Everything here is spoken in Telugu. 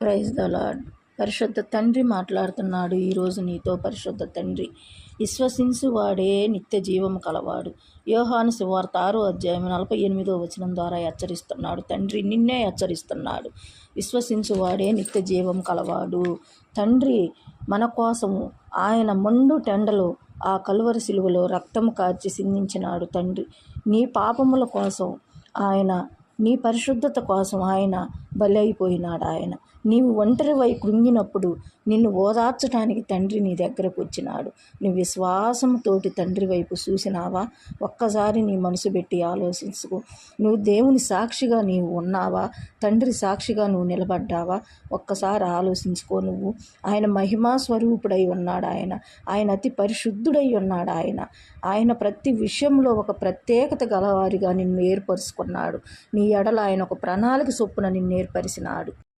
ప్రైజ్ ద లాడ్ పరిశుద్ధ తండ్రి మాట్లాడుతున్నాడు ఈరోజు నీతో పరిశుద్ధ తండ్రి. విశ్వసించు వాడే నిత్య జీవము కలవాడు. యోహాను శివార్త ఆరో అధ్యాయం నలభై ఎనిమిదో వచనం ద్వారా హెచ్చరిస్తున్నాడు. తండ్రి నిన్నే హెచ్చరిస్తున్నాడు. విశ్వసించు వాడే నిత్య జీవం కలవాడు. తండ్రి మన కోసము ఆయన మండు టెండలో ఆ కలువరి శిలువలో రక్తం కార్చి సిందించినాడు తండ్రి. నీ పాపముల కోసం ఆయన నీ పరిశుద్ధత కోసం ఆయన బలైపోయినాడు ఆయన. నీవు ఒంటరివై కృంగినప్పుడు నిన్ను ఓదార్చడానికి తండ్రి నీ దగ్గరకు వచ్చినాడు. నువ్వు విశ్వాసంతోటి తండ్రి వైపు చూసినావా? ఒక్కసారి నీ మనసు పెట్టి ఆలోచించుకో. నువ్వు దేవుని సాక్షిగా నీవు ఉన్నావా? తండ్రి సాక్షిగా నువ్వు నిలబడ్డావా? ఒక్కసారి ఆలోచించుకో నువ్వు. ఆయన మహిమా స్వరూపుడై ఉన్నాడు ఆయన. ఆయన అతి పరిశుద్ధుడై ఉన్నాడు ఆయన. ఆయన ప్రతి విషయంలో ఒక ప్రత్యేకత గలవారిగా నిన్ను ఏర్పరుచుకున్నాడు. నీ ఎడల ఆయన ఒక ప్రణాళిక చొప్పున నిన్ను ఏర్పరిచినాడు